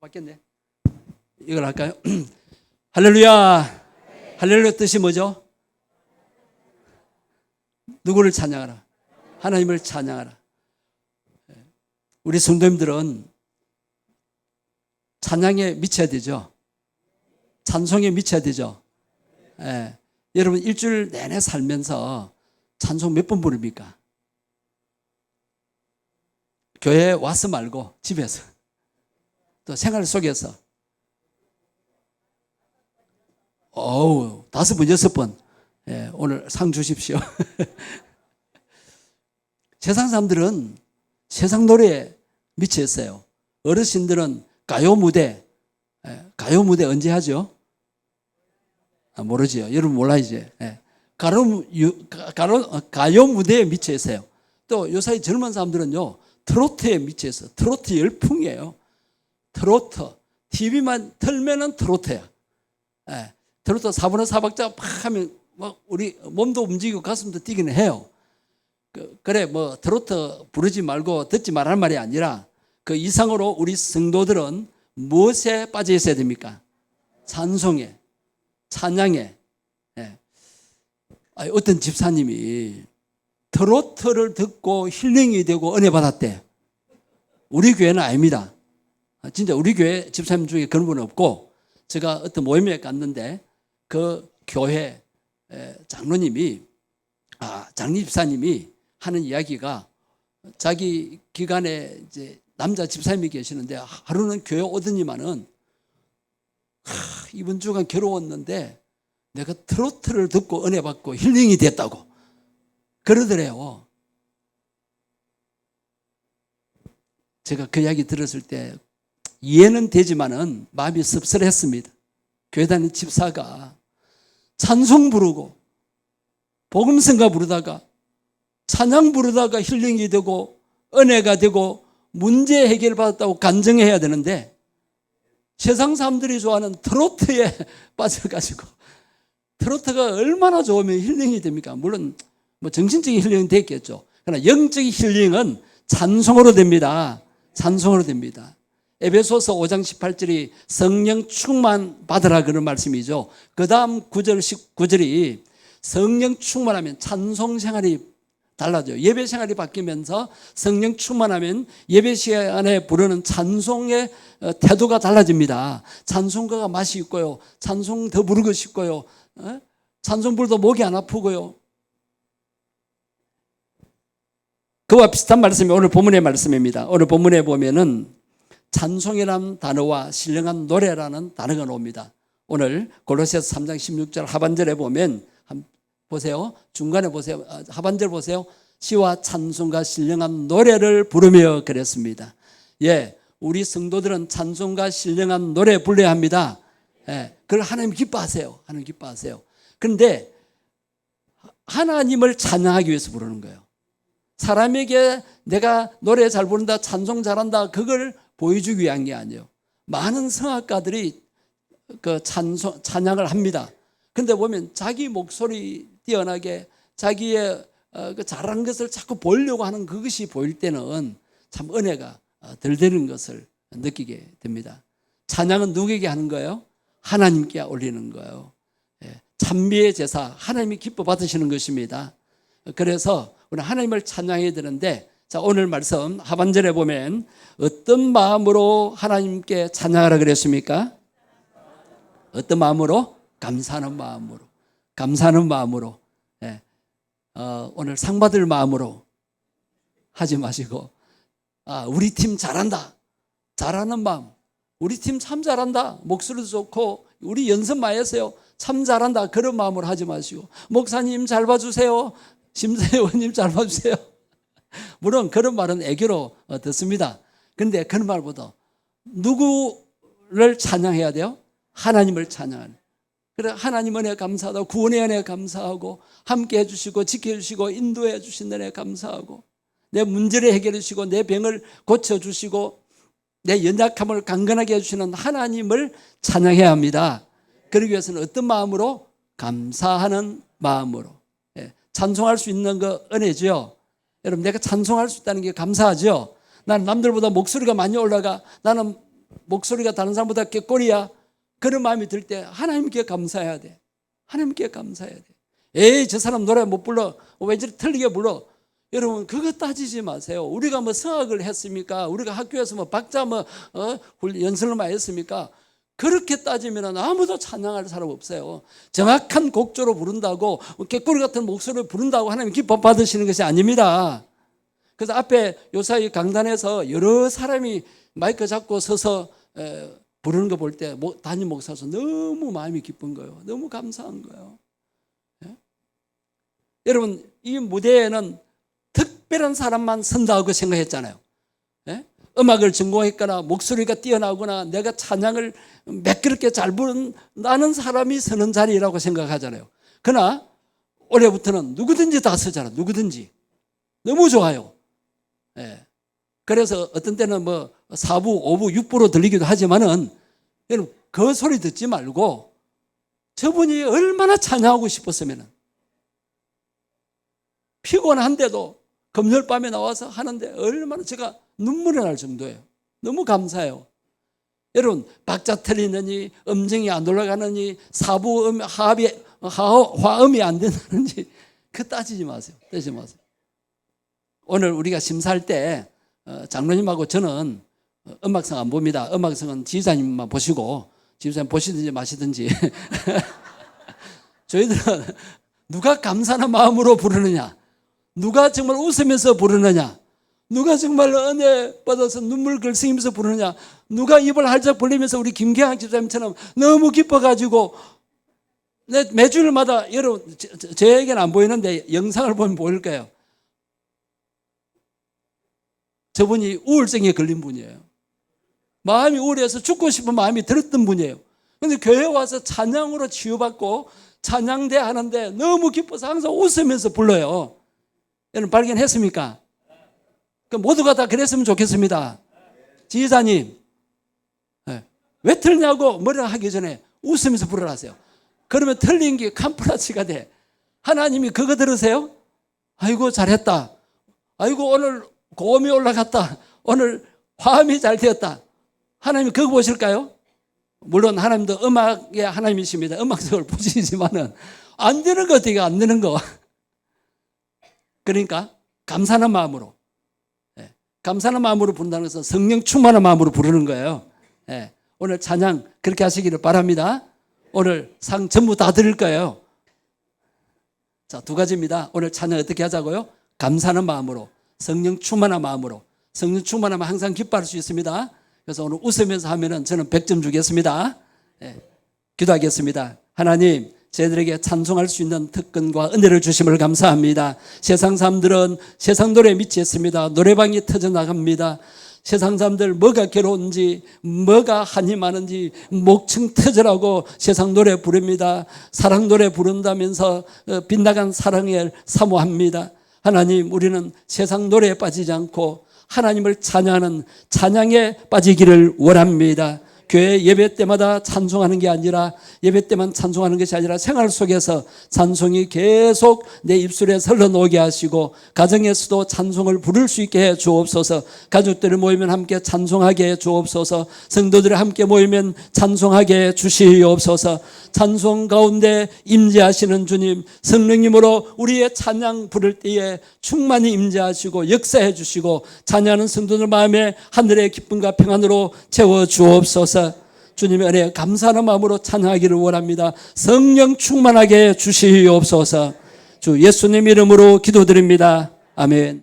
맞겠네. 이걸 할까요? 할렐루야. 할렐루야 뜻이 뭐죠? 누구를 찬양하라? 하나님을 찬양하라. 우리 성도님들은 찬양에 미쳐야 되죠. 찬송에 미쳐야 되죠. 예. 여러분 일주일 내내 살면서 찬송 몇 번 부릅니까? 교회 와서 말고 집에서 또 생활 속에서 어우 다섯 번 여섯 번 예, 오늘 상 주십시오. 세상 사람들은 세상 노래에 미쳐 있어요. 어르신들은 가요 무대 예, 가요 무대 언제 하죠? 아, 모르지요. 여러분 몰라 이제. 예. 가로, 유, 가- 가로, 어, 가요 무대에 미쳐 있어요. 또 요사이 젊은 사람들은요 트로트에 미쳐 있어. 트로트 열풍이에요. 트로트. TV만 틀면은 트로트야. 예. 트로트 4분의 4박자 팍 하면 막 우리 몸도 움직이고 가슴도 뛰기는 해요. 그, 그래 뭐 트로트 부르지 말고 듣지 말란 말이 아니라 그 이상으로 우리 성도들은 무엇에 빠져 있어야 됩니까? 찬송에, 찬양에. 예. 아니, 어떤 집사님이 트로트를 듣고 힐링이 되고 은혜 받았대. 우리 교회는 아닙니다. 아, 진짜 우리 교회 집사님 중에 그런 분 없고 제가 어떤 모임에 갔는데 그 교회 에, 장로님이 아 장리 집사님이 하는 이야기가 자기 기간에 이제 남자 집사님이 계시는데 하루는 교회 오더니만은 하, 이번 주간 괴로웠는데 내가 트로트를 듣고 은혜 받고 힐링이 됐다고 그러더래요. 제가 그 이야기 들었을 때 이해는 되지만은 마음이 씁쓸했습니다. 교회 다니는 집사가 찬송 부르고 복음성가 부르다가 찬양 부르다가 힐링이 되고 은혜가 되고 문제 해결 받았다고 간증해야 되는데 세상 사람들이 좋아하는 트로트에 빠져가지고 트로트가 얼마나 좋으면 힐링이 됩니까? 물론 뭐 정신적인 힐링은 됐겠죠. 그러나 영적인 힐링은 찬송으로 됩니다. 찬송으로 됩니다. 에베소서 5장 18절이 성령 충만 받으라 그런 말씀이죠. 그 다음 9절, 19절이 성령 충만하면 찬송 생활이 달라져요. 예배 생활이 바뀌면서 성령 충만하면 예배 시간에 부르는 찬송의 어, 태도가 달라집니다. 찬송가가 맛이 있고요. 찬송 더 부르고 싶고요. 어? 찬송 부르도 목이 안 아프고요. 그와 비슷한 말씀이 오늘 본문의 말씀입니다. 오늘 본문에 보면은 찬송이라는 단어와 신령한 노래라는 단어가 나옵니다. 오늘 골로새서 3장 16절 하반절에 보면 한 보세요. 중간에 보세요. 아, 하반절 보세요. 시와 찬송과 신령한 노래를 부르며 그랬습니다. 예, 우리 성도들은 찬송과 신령한 노래 불러야 합니다. 예, 그걸 하나님 기뻐하세요. 하나님 기뻐하세요. 그런데 하나님을 찬양하기 위해서 부르는 거예요. 사람에게 내가 노래 잘 부른다, 찬송 잘한다, 그걸 보여주기 위한 게 아니에요. 많은 성악가들이 그 찬송, 찬양을 합니다. 근데 보면 자기 목소리 뛰어나게 자기의 어, 그 잘한 것을 자꾸 보이려고 하는 그것이 보일 때는 참 은혜가 어, 덜 되는 것을 느끼게 됩니다. 찬양은 누구에게 하는 거예요? 하나님께 올리는 거예요. 예, 찬미의 제사, 하나님이 기뻐 받으시는 것입니다. 그래서 우리 하나님을 찬양해야 되는데 자 오늘 말씀 하반절에 보면 어떤 마음으로 하나님께 찬양하라 그랬습니까? 어떤 마음으로? 감사하는 마음으로. 감사하는 마음으로. 예. 어, 오늘 상 받을 마음으로 하지 마시고 아, 우리 팀 잘한다. 잘하는 마음. 우리 팀 참 잘한다. 목소리도 좋고 우리 연습 많이 했어요. 참 잘한다. 그런 마음으로 하지 마시고 목사님 잘 봐주세요. 심사위원님 잘 봐주세요. 물론 그런 말은 애교로 어, 듣습니다. 그런데 그런 말보다 누구를 찬양해야 돼요? 하나님을 찬양하는. 그래 하나님 은혜 감사하다. 구원의 은혜 감사하고 함께 해주시고 지켜주시고 인도해 주신 은혜 감사하고 내 문제를 해결해 주시고 내 병을 고쳐 주시고 내 연약함을 강건하게 해주시는 하나님을 찬양해야 합니다. 그러기 위해서는 어떤 마음으로 감사하는 마음으로 예, 찬송할 수 있는 거 은혜죠. 여러분 내가 찬송할 수 있다는 게 감사하죠. 나는 남들보다 목소리가 많이 올라가 나는 목소리가 다른 사람보다 꾀꼬리야. 그런 마음이 들 때 하나님께 감사해야 돼. 하나님께 감사해야 돼. 에이, 저 사람 노래 못 불러. 왠지 틀리게 불러. 여러분, 그거 따지지 마세요. 우리가 뭐 성악을 했습니까? 우리가 학교에서 뭐 박자 뭐, 어, 훌- 연습을 많이 했습니까? 그렇게 따지면 아무도 찬양할 사람 없어요. 정확한 곡조로 부른다고, 꾀꼬리 같은 목소리로 부른다고 하나님 기뻐 받으시는 것이 아닙니다. 그래서 앞에 요사이 강단에서 여러 사람이 마이크 잡고 서서 에, 부르는 거 볼때 담임 목사서 너무 마음이 기쁜 거예요. 너무 감사한 거예요. 예? 여러분 이 무대에는 특별한 사람만 선다고 생각했잖아요. 예? 음악을 전공했거나 목소리가 뛰어나거나 내가 찬양을 매끄럽게 잘 부른 나는 사람이 서는 자리라고 생각하잖아요. 그러나 올해부터는 누구든지 다 서잖아. 누구든지. 너무 좋아요. 예. 그래서 어떤 때는 뭐 4부, 5부, 6부로 들리기도 하지만은 그 소리 듣지 말고 저분이 얼마나 찬양하고 싶었으면은 피곤한데도 금요일 밤에 나와서 하는데 얼마나 제가 눈물이 날 정도예요. 너무 감사해요. 여러분 박자 틀리느니 음정이 안 올라가느니 사부 음 하합이 하, 화음이 안 된다는지 그 따지지 마세요. 따지지 마세요. 오늘 우리가 심사할 때 어, 장로님하고 저는 어, 음악성 안 봅니다. 음악성은 지휘자님만 보시고 지휘자님 보시든지 마시든지 저희들은 누가 감사한 마음으로 부르느냐 누가 정말 웃으면서 부르느냐 누가 정말 은혜 받아서 눈물 글썽이면서 부르느냐 누가 입을 활짝 벌리면서 우리 김계항 집사님처럼 너무 기뻐가지고 내 매주일마다 여러분 저에게는 안 보이는데 영상을 보면 보일 거예요 저분이 우울증에 걸린 분이에요. 마음이 우울해서 죽고 싶은 마음이 들었던 분이에요. 근데 교회 와서 찬양으로 치유받고 찬양대 하는데 너무 기뻐서 항상 웃으면서 불러요. 여러분 발견했습니까? 그 모두가 다 그랬으면 좋겠습니다. 지휘자님, 예. 왜 틀냐고 뭐라 하기 전에 웃으면서 부르라세요. 그러면 틀린 게 캄프라치가 돼. 하나님이 그거 들으세요? 아이고 잘했다. 아이고 오늘 고음이 올라갔다. 오늘 화음이 잘 되었다. 하나님이 그거 보실까요? 물론 하나님도 음악의 하나님이십니다. 음악성을 보시지만은 안 되는 거 어떻게 안 되는 거. 그러니까 감사한 마음으로 예, 감사한 마음으로 부른다는 것은 성령 충만한 마음으로 부르는 거예요. 예, 오늘 찬양 그렇게 하시기를 바랍니다. 오늘 상 전부 다 드릴 거예요. 자, 두 가지입니다. 오늘 찬양 어떻게 하자고요? 감사하는 마음으로, 성령 충만한 마음으로. 성령 충만하면 항상 기뻐할 수 있습니다. 그래서 오늘 웃으면서 하면은 저는 100점 주겠습니다. 예, 기도하겠습니다. 하나님, 저희들에게 찬송할 수 있는 특권과 은혜를 주심을 감사합니다. 세상 사람들은 세상 노래에 미치겠습니다. 노래방이 터져 나갑니다. 세상 사람들 뭐가 괴로운지 뭐가 한이 많은지 목청 터져라고 세상 노래 부릅니다. 사랑 노래 부른다면서 어, 빗나간 사랑을 사모합니다. 하나님 우리는 세상 노래에 빠지지 않고 하나님을 찬양하는 찬양에 빠지기를 원합니다. 교회 예배 때마다 찬송하는 게 아니라 예배 때만 찬송하는 것이 아니라 생활 속에서 찬송이 계속 내 입술에 흘러나오게 하시고 가정에서도 찬송을 부를 수 있게 해 주옵소서. 가족들이 모이면 함께 찬송하게 해 주옵소서. 성도들이 함께 모이면 찬송하게 해 주시옵소서. 찬송 가운데 임재하시는 주님 성령님으로 우리의 찬양 부를 때에 충만히 임재하시고 역사해 주시고 찬양하는 성도들 마음에 하늘의 기쁨과 평안으로 채워 주옵소서 주님의 은혜 감사하는 마음으로 찬양하기를 원합니다. 성령 충만하게 해 주시옵소서. 주 예수님 이름으로 기도드립니다. 아멘.